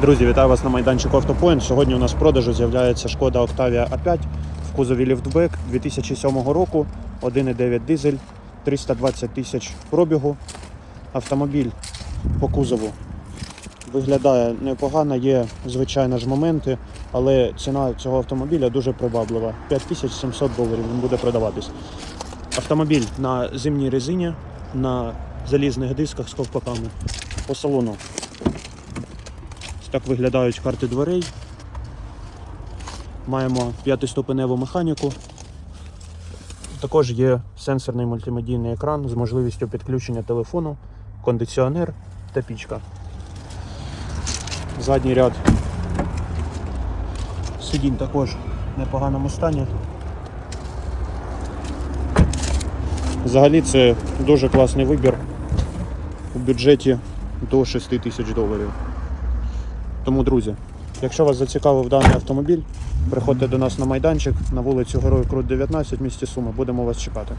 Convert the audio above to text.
Друзі, вітаю вас на майданчику Автопоінт. Сьогодні у нас в продажу з'являється шкода Octavia A5 в кузові ліфтбек 2007 року, 1,9 дизель, 320 тисяч пробігу. Автомобіль по кузову виглядає непогано, є звичайно ж моменти, але ціна цього автомобіля дуже приваблива. 5700 доларів він буде продаватись. Автомобіль на зимній резині, на залізних дисках з ковпаками. По салону так виглядають карти дверей. Маємо п'ятиступеневу механіку. Також є сенсорний мультимедійний екран з можливістю підключення телефону, кондиціонер та пічка. Задній ряд сидінь також в непоганому стані. Взагалі це дуже класний вибір у бюджеті до 6 тисяч доларів. Тому, друзі, якщо вас зацікавив даний автомобіль, приходьте до нас на майданчик на вулицю Героїв Крут 19 в місті Суми. Будемо вас чекати.